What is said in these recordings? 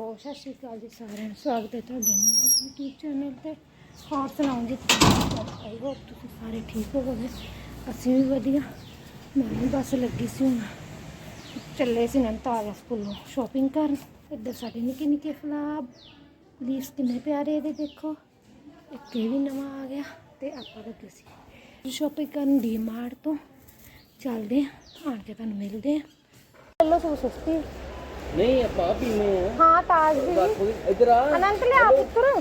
ਸਤਿ ਸ਼੍ਰੀ ਅਕਾਲ ਜੀ ਸਾਰਿਆਂ ਨੂੰ ਸਵਾਗਤ ਹੈ ਤੁਹਾਡਾ ਮੇਰੇ YouTube ਚੈਨਲ ਤੇ। ਹੋਰ ਸੁਣਾਓ ਜੀ ਆਈ ਹੋਪ ਤੁਸੀਂ ਸਾਰੇ ਠੀਕ ਹੋਵੋਗੇ। ਅਸੀਂ ਵੀ ਵਧੀਆ। ਮੈਂ ਵੀ ਬਸ ਲੱਗੀ ਸੀ ਹੁਣ। ਚੱਲੇ ਸੀ ਨੰਤਾਲਾ ਸਕੂਲੋਂ ਸ਼ਾਪਿੰਗ ਕਰਨ। ਇੱਧਰ ਸਾਡੇ ਨਿੱਕੇ ਨਿੱਕੇ ਫਲਾਬ ਲੀਵਸ ਕਿੰਨੇ ਪਿਆਰੇ ਇਹਦੇ, ਦੇਖੋ। ਇੱਕ ਇਹ ਵੀ ਨਵਾਂ ਆ ਗਿਆ ਤੇ ਆਪਾਂ ਲੱਗੇ ਸੀ। ਸ਼ਾਪਿੰਗ ਕਰਨ ਡੀ ਮਾਰਟ ਤੋਂ। ਚੱਲਦੇ ਹਾਂ, ਆਣ ਕੇ ਤੁਹਾਨੂੰ ਮਿਲਦੇ ਹਾਂ। ਚਲੋ ਸੋ ਸਸਤੀ। ਹੈ। ਨਹੀਂ ਆਪਾਂ ਪੀਨੇ ਆ ਹਾਂ ਤਾਜ ਵੀ ਬਾਪੂ ਇੱਧਰ ਆ ਅਨੰਤ ਲਿਆ ਪੁੱਤਰ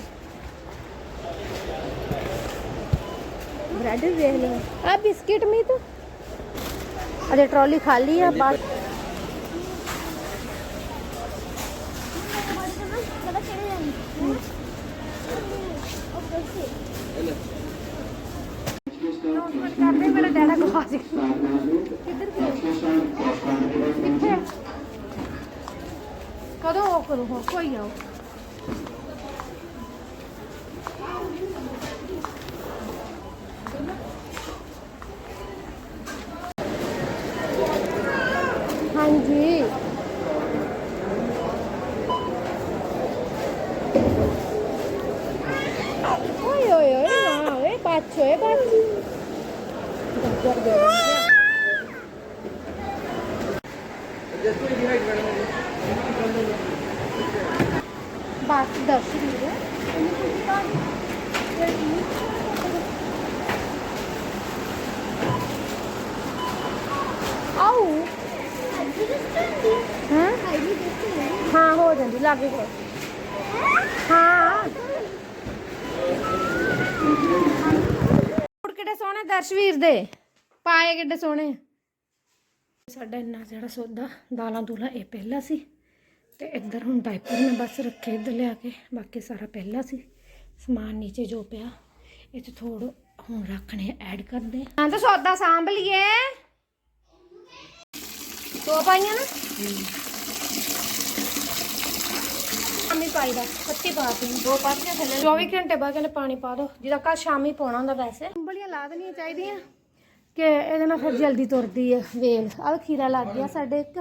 ਬ੍ਰੈਡ ਵੀ ਵੇਖ ਲਓ ਆ ਬਿਸਕਿਟ ਮੀ ਤੂੰ ਅਜੇ ਟਰਾਲੀ ਖਾਲੀ ਆ ਬਾਹਰ ਮੇਰਾ ਡੈਡਾ ਗਵਾ ਸੀ ਕਿੱਧਰ ਗਿਆ ਕਦੋਂ ਉਹ ਕਰੂ? ਹੋ ਕੋਈ ਆਓ। ਹਾਂਜੀ। ਓਏ ਓਏ ਓਏ, ਨਾ, ਓਏ, ਬਾਚੋ ਏ ਬਾਚੋ। ਗੱਜਰ ਦੇ ਜੱਸੂ ਦੀ ਹਾਈਟ ਮੈਡਮ ਬਾਤ ਦੱਸ ਰਹੀ ਹੈ। ਆਉ ਹਾਂ? ਹਾਂ, ਹੋ ਜਾਂਦੀ, ਲਾਗੇ ਕੋਲ ਹਾਂ। ਸੂਟ ਕਿੱਡੇ ਸੋਹਣੇ ਦਰਸ਼ਵੀਰ ਦੇ। ਪਾਏ ਕਿੱਡੇ ਸੋਹਣੇ। ਸਾਡਾ ਇੰਨਾ ਜਿਹੜਾ ਸੌਦਾ, ਦਾਲਾਂ ਦੂਲਾਂ, ਇਹ ਪਹਿਲਾ ਸੀ। ਤੇ ਇੱਧਰ ਹੁਣ ਡਾਈਪਰ ਮੈਂ ਬਸ ਰੱਖੇ ਇੱਧਰ ਲਿਆ ਕੇ ਬਾਕੀ ਸਾਰਾ ਪਹਿਲਾ ਸੀ ਸਮਾਨ ਨੀਚੇ ਜੋ ਪਿਆ ਇਹ ਤੇ ਥੋੜਾ ਹੁਣ ਰੱਖਣੇ ਐਡ ਕਰਦੇ ਹਾਂ ਤਾਂ ਸੌਦਾ ਸਾਂਭ ਲਈਏ। ਦੋ ਪਾਈਆਂ ਨਾ? ਸ਼ਾਮੀ ਪਾਈਦਾ ਪੱਤੀ ਪਾ ਤੀ ਦੋ ਪਾਤੀਆਂ ਥੱਲੇ 24 ਘੰਟੇ ਬਾਅਦ ਕਹਿੰਦੇ ਪਾਣੀ ਪਾ ਦੋ ਜਿਹਦਾ ਕੱਲ ਸ਼ਾਮੀ ਪਾਉਣਾ ਹੁੰਦਾ ਵੈਸੇ। ਕੰਬਲੀਆਂ ਲਾ ਦੇਣੀਆਂ ਚਾਹੀਦੀਆਂ ਕਿ ਇਹਦੇ ਨਾਲ ਫਿਰ ਜਲਦੀ ਤੁਰਦੀ ਹੈ ਵੇਲ। ਆਹ ਖੀਰਾ ਲੱਗ ਗਿਆ ਸਾਡੇ ਇੱਕ।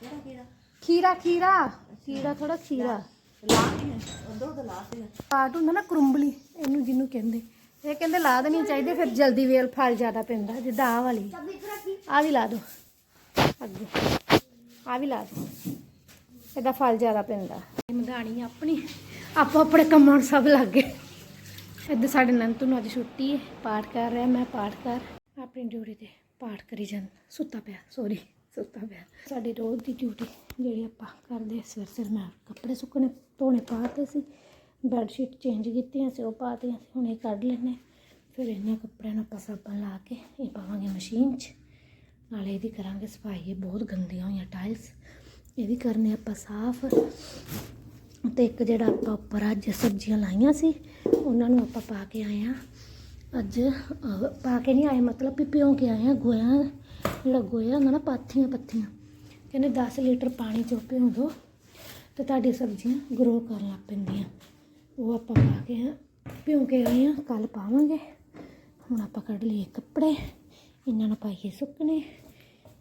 ਖੀਰਾ? ਖੀਰਾ ਖੀਰਾ। ਖੀਰਾ ਥੋੜਾ ਖੀਰਾ। ਪਾਟ ਹੁੰਦਾ ਨਾ ਕਰੁੰਬਲੀ, ਇਹਨੂੰ ਜਿਹਨੂੰ ਕਹਿੰਦੇ। ਇਹ ਕਹਿੰਦੇ ਲਾ ਦੇਣੀ ਚਾਹੀਦੀ, ਫਿਰ ਜਲਦੀ ਵੇਲ ਫਲ ਜ਼ਿਆਦਾ ਪੈਂਦਾ, ਜਿੱਦਾਂ ਆਹ ਵਾਲੀ। ਆਹ ਵੀ ਲਾ ਦੋ। ਅੱਗੇ। ਆਹ ਵੀ ਲਾ ਦੋ। ਇਹਦਾ ਫਲ ਜ਼ਿਆਦਾ ਪੈਂਦਾ। ਮਧਾਣੀ ਆਪਣੀ। ਆਪੋ ਆਪਣੇ ਕੰਮਾਂ ਨੂੰ ਸਭ ਲੱਗ ਗਏ। ਇੱਧਰ ਸਾਡੇ ਨੰਤੂ ਨੂੰ ਅੱਜ ਛੁੱਟੀ ਹੈ ਪਾਠ ਕਰ ਰਿਹਾ, ਮੈਂ ਪਾਠ ਕਰ। ਆਪਣੀ ਡਿਊਟੀ ਤੇ ਪਾਠ ਕਰੀ ਜਾਂ ਸੁੱਤਾ ਪਿਆ ਸੋਰੀ ਸੁੱਤਾ ਪਿਆ। ਸਾਡੀ ਰੋਜ਼ ਦੀ ਡਿਊਟੀ ਜਿਹੜੀ ਆਪਾਂ ਕਰਦੇ ਸਵੇਰ ਸਵੇਰ ਮੈਂ ਕੱਪੜੇ ਸੁੱਕਣੇ ਧੋਣੇ ਪਾਤੇ ਸੀ ਬੈੱਡ ਸ਼ੀਟ ਚੇਂਜ ਕੀਤੀਆਂ ਸੀ, ਉਹ ਪਾਤੀਆਂ ਸੀ, ਹੁਣ ਇਹ ਕੱਢ ਲੈਣੇ ਫਿਰ ਇਹਨਾਂ ਕੱਪੜਿਆਂ ਨੂੰ ਆਪਾਂ ਸਾਬਣ ਲਾ ਕੇ ਇਹ ਪਾਵਾਂਗੇ ਮਸ਼ੀਨ 'ਚ। ਨਾਲੇ ਇਹਦੀ ਕਰਾਂਗੇ ਸਫ਼ਾਈ, ਇਹ ਬਹੁਤ ਗੰਦੀਆਂ ਹੋਈਆਂ ਟਾਇਲਸ ਇਹ ਵੀ ਕਰਨੇ ਆਪਾਂ ਸਾਫ਼। ਤੇ ਇੱਕ ਜਿਹੜਾ ਆਪਾਂ ਉੱਪਰ ਅੱਜ ਸਬਜ਼ੀਆਂ ਲਾਈਆਂ ਸੀ, ਉਹਨਾਂ ਨੂੰ ਆਪਾਂ ਪਾ ਕੇ ਆਏ ਆ ਅੱਜ ਪਾ ਕੇ ਨਹੀਂ ਆਏ, ਮਤਲਬ ਵੀ ਭਿਉਂ ਕੇ ਆਏ ਆ ਗੋਇਆ ਜਿਹੜਾ ਗੋਇਆ ਹੁੰਦਾ ਨਾ ਪਾਥੀਆਂ ਪੱਥੀਆਂ। ਕਹਿੰਦੇ 10 ਲੀਟਰ ਪਾਣੀ ਚੋਂ ਭਿਉਂ ਦੋ। ਤੇ ਤੁਹਾਡੀ ਸਬਜ਼ੀਆਂ ਗਰੋ ਕਰਨ ਲੱਗ ਪੈਂਦੀਆਂ। ਉਹ ਆਪਾਂ ਪਾ ਕੇ ਆ, ਭਿਉਂ ਕੇ ਆਏ ਆ ਕੱਲ ਪਾਵਾਂਗੇ। ਹੁਣ ਆਪਾਂ ਕੱਢ ਲਈਏ ਕੱਪੜੇ, ਇਹਨਾਂ ਨੂੰ ਪਾਈਏ ਸੁੱਕਣੇ।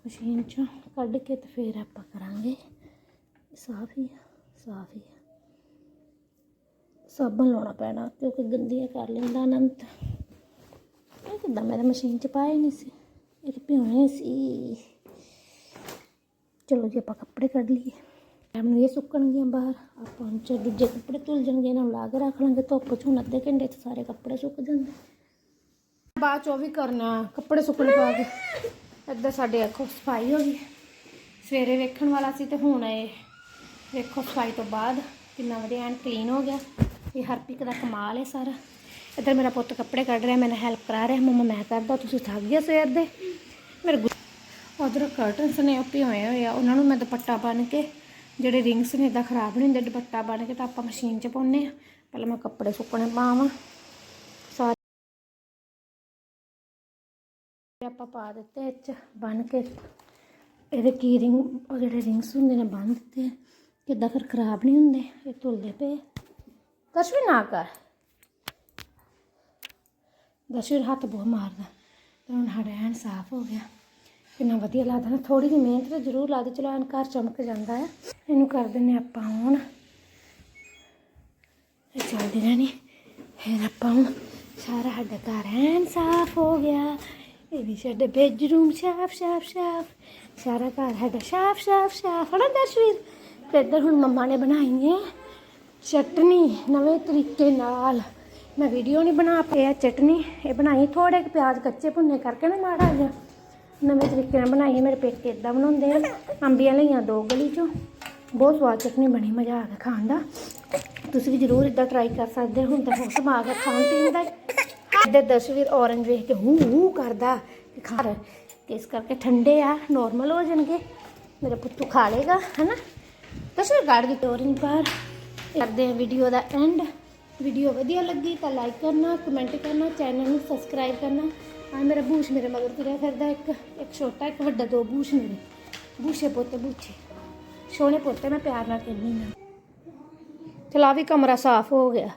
ਮਸ਼ੀਨ ਚੋਂ ਕੱਢ ਕੇ ਤੇ ਫਿਰ ਆਪਾਂ ਕਰਾਂਗੇ। ਸਾਫ਼ ਹੀ ਸਾਫ਼ ਹੀ ਸਾਬਣ ਲਾਉਣਾ ਪੈਣਾ, ਕਿਉਂਕਿ ਗੰਦੀਆਂ ਕਰ ਲੈਂਦਾ ਅਨੰਤ। ਇਹ ਕਿੱਦਾਂ, ਮੈਂ ਤਾਂ ਮਸ਼ੀਨ 'ਚ ਪਾਏ ਨਹੀਂ ਸੀ। ਇਹ ਤਾਂ ਭਿਉਣੇ ਸੀ। ਚਲੋ ਜੀ, ਆਪਾਂ ਕੱਪੜੇ ਕੱਢ ਲਈਏ। ਟਾਈਮ ਨੂੰ ਇਹ ਸੁੱਕਣਗੀਆਂ ਬਾਹਰ। ਆਪਾਂ ਚ ਦੂਜੇ ਕੱਪੜੇ ਧੁਲ ਜਾਣਗੇ, ਇਹਨਾਂ ਨੂੰ ਲਾ ਕੇ ਰੱਖ ਲਾਂਗੇ ਧੁੱਪ 'ਚ। ਹੁਣ ਅੱਧੇ ਘੰਟੇ 'ਚ ਸਾਰੇ ਕੱਪੜੇ ਸੁੱਕ ਜਾਂਦੇ। ਬਾਅਦ 'ਚ ਉਹ ਵੀ ਕਰਨਾ, ਕੱਪੜੇ ਸੁੱਕਣ ਪਾ ਕੇ। ਇੱਦਾਂ ਸਾਡੇ ਅੱਖੋਂ ਸਫ਼ਾਈ ਹੋ ਗਈ। ਸਵੇਰੇ ਵੇਖਣ ਵਾਲਾ ਸੀ ਤੇ ਹੁਣ ਇਹ ਵੇਖੋ ਸਫ਼ਾਈ ਤੋਂ ਬਾਅਦ ਕਿੰਨਾ ਵਧੀਆ ਐਂਡ ਕਲੀਨ ਹੋ ਗਿਆ। ਇਹ ਹਰਪੀਕ ਦਾ ਕਮਾਲ ਹੈ ਸਾਰਾ। ਇੱਧਰ ਮੇਰਾ ਪੁੱਤ ਕੱਪੜੇ ਕੱਢ ਰਿਹਾ ਮੈਨੂੰ ਹੈਲਪ ਕਰਾ ਰਿਹਾ। ਮੰਮਾ, ਮੈਂ ਕਰਦਾ, ਤੁਸੀਂ ਥੱਕ ਗਿਆ ਸਵੇਰ ਦੇ। ਮੇਰੇ ਉਧਰ ਕਰਟਨਸ ਨੇ ਉੱਪੇ ਹੋਏ ਹੋਏ ਆ। ਉਹਨਾਂ ਨੂੰ ਮੈਂ ਦੁਪੱਟਾ ਬੰਨ ਕੇ, ਜਿਹੜੇ ਰਿੰਗਸ ਨੇ ਇਦਾਂ ਖਰਾਬ ਨਹੀਂ ਹੁੰਦੇ, ਦੁਪੱਟਾ ਬੰਨ ਕੇ ਤਾਂ ਆਪਾਂ ਮਸ਼ੀਨ 'ਚ ਪਾਉਂਦੇ ਆ ਪਹਿਲਾਂ ਮੈਂ ਕੱਪੜੇ ਸੁੱਕਣੇ ਪਾਵਾਂ। ਸਾਰੇ ਆਪਾਂ ਪਾ ਦਿੱਤੇ ਇਹ 'ਚ ਬੰਨ ਕੇ। ਇਹਦੇ ਕੀ ਰਿੰਗ ਉਹ ਜਿਹੜੇ ਰਿੰਗਸ ਹੁੰਦੇ ਨੇ ਬੰਨ ਦਿੱਤੇ ਕਿੱਦਾਂ ਫਿਰ ਖਰਾਬ ਨਹੀਂ ਹੁੰਦੇ, ਇਹ ਧੁੱਲਦੇ ਪਏ ਕੁਛ ਵੀ ਨਾ ਕਰ। ਦਸ਼ਵੀਰ ਹੱਥ ਬਹੁਤ ਮਾਰਦਾ ਤੇ ਹੁਣ ਸਾਡਾ ਐਨ ਸਾਫ਼ ਹੋ ਗਿਆ। ਕਿੰਨਾ ਵਧੀਆ ਲੱਗਦਾ ਨਾ ਥੋੜੀ ਜਿਹੀ ਮਿਹਨਤ ਤਾਂ ਜ਼ਰੂਰ ਲੱਗਦੀ ਚਲੋ ਐਨ ਘਰ ਚਮਕ ਜਾਂਦਾ ਹੈ ਇਹਨੂੰ ਕਰ ਦਿੰਨੇ ਆਪਾਂ ਹੁਣ। ਇਹ ਚੱਲਦੀ ਰਹਿਣੀ, ਫਿਰ ਆਪਾਂ ਹੁਣ ਸਾਰਾ ਸਾਡਾ ਘਰ ਐਨ ਸਾਫ਼ ਹੋ ਗਿਆ। ਇਹ ਵੀ ਸਾਡਾ ਬੈਡਰੂਮ ਸਾਫ਼ ਸਾਫ਼ ਸਾਫ਼। ਸਾਰਾ ਘਰ ਸਾਡਾ ਸਾਫ਼ ਸਾਫ਼ ਸਾਫ਼। ਹਨਾ ਦਸ਼ਵੀਰ ਫਿਰ ਇੱਧਰ ਹੁਣ ਮੰਮਾ ਨੇ ਬਣਾਈ ਹੈ ਚਟਨੀ, ਨਵੇਂ ਤਰੀਕੇ ਨਾਲ। ਮੈਂ ਵੀਡੀਓ ਨਹੀਂ ਬਣਾ ਪਿਆ ਚਟਨੀ, ਇਹ ਬਣਾਈ ਥੋੜੇ ਕੁ ਪਿਆਜ਼ ਕੱਚੇ ਭੁੰਨੇ ਕਰਕੇ ਨਾ ਮਾੜਾ ਜਿਹਾ। ਨਵੇਂ ਤਰੀਕੇ ਨਾਲ ਬਣਾਈ ਮੇਰੇ ਪੇਕੇ ਇਦਾਂ ਬਣਾਉਂਦੇ ਆ। ਅੰਬੀਆਂ ਲਈਆਂ ਦੋ ਗਲੀ ਚੋਂ। ਬਹੁਤ ਸਵਾਦ ਚਟਨੀ ਬਣੀ, ਮਜ਼ਾ ਆ ਗਿਆ ਖਾਣ ਦਾ। ਤੁਸੀਂ ਵੀ ਜ਼ਰੂਰ ਇਦਾਂ ਟਰਾਈ ਕਰ ਸਕਦੇ ਹੋ, ਹੁਣ ਤਾਂ ਬਹੁਤ ਸਮਾਂ ਆ ਗਿਆ ਖਾਣ ਪੀਣ ਦਾ। ਇੱਧਰ ਦਸ਼ਵੀਰ ਔਰੰਜ ਵੇਖ ਕੇ ਹੂ ਹੂ ਕਰਦਾ ਕਿ ਖਾ ਇਸ ਕਰਕੇ ਠੰਡੇ ਆ ਨਾਰਮਲ ਹੋ ਜਾਣਗੇ। ਮੇਰਾ ਪੁੱਤੂ ਖਾ ਲੇਗਾ, ਹੈਨਾ? ਦਸ਼ਵੀਰ ਕੱਢ ਦਿੱਤੇ ਔਰੰਜ ਪਰ ਕਰਦੇ ਹਾਂ ਵੀਡੀਓ ਦਾ ਐਂਡ ਵੀਡੀਓ ਵਧੀਆ ਲੱਗੀ ਤਾਂ ਲਾਈਕ ਕਰਨਾ ਕਮੈਂਟ ਕਰਨਾ ਚੈਨਲ ਨੂੰ ਸਬਸਕ੍ਰਾਈਬ ਕਰਨਾ। ਆ ਮੇਰਾ ਬੂਸ਼ ਮੇਰੇ ਮਗਰ ਤੁਰਿਆ ਫਿਰਦਾ ਇੱਕ ਇੱਕ ਛੋਟਾ ਇੱਕ ਵੱਡਾ ਦੋ ਬੂਸ਼ ਮੇਰੇ ਬੂਸ਼ੇ ਪੋਤੇ ਬੂਛੇ ਸੋਹਣੇ ਪੋਤੇ ਮੈਂ ਪਿਆਰ ਨਾਲ ਕਹਿੰਦੀ ਹਾਂ। ਚਲਾ ਵੀ ਕਮਰਾ ਸਾਫ਼ ਹੋ ਗਿਆ।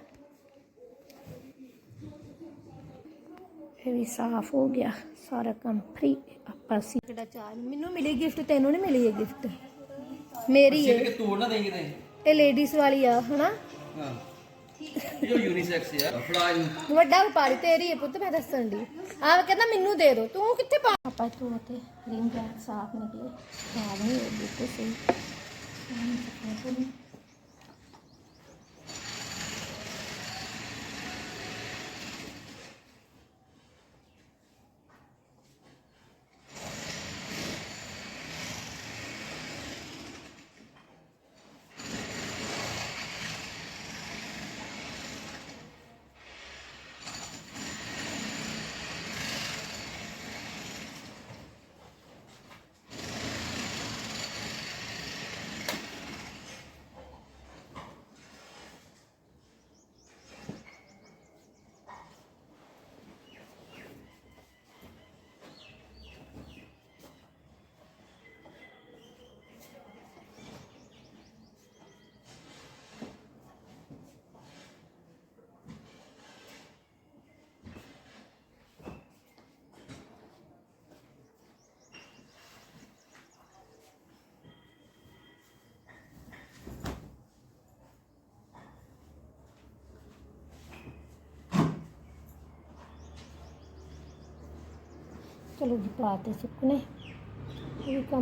ਇਹ ਵੀ ਸਾਫ਼ ਹੋ ਗਿਆ। ਸਾਰਾ ਕੰਮ ਫ੍ਰੀ ਆਪਾਂ ਸੀ। ਕਿਹੜਾ ਚਾਹ? ਮੈਨੂੰ ਮਿਲੀ ਗਿਫਟ ਤੈਨੂੰ ਨਹੀਂ ਮਿਲੀ ਇਹ ਗਿਫਟ ਮੇਰੀ ਹੈ ਕਿ ਤੋੜ ਨਾ ਦੇਂਗੇ ਤੇ ਇਹ ਲੇਡੀਜ਼ ਵਾਲੀ ਆ ਹਨਾ? ਹਾਂ। ਜੋ ਯੂਨੀਸੈਕਸ ਆ ਫੜਾ ਇਹਨੂੰ ਵੱਡਾ ਵਪਾਰੀ ਤੇਰੀ ਹੈ ਪੁੱਤ ਮੈਂ ਦੱਸਣ ਦੀ ਆਹ ਕਹਿੰਦਾ ਮੈਨੂੰ ਦੇ ਦੋ ਤੂੰ ਕਿੱਥੇ ਪਾ ਆਪਾਂ ਤੂੰ ਤੇ ਰਿੰਗ ਸਾਫ਼ ਨਿਕਲੇ। ਸਾਫ਼ ਨਹੀਂ ਬਿਲਕੁਲ ਸਹੀ। ਚਲੋ ਜੀ ਪਾਤੇ ਸੁੱਕਨੇ ਇਹ ਵੀ ਕੰਮ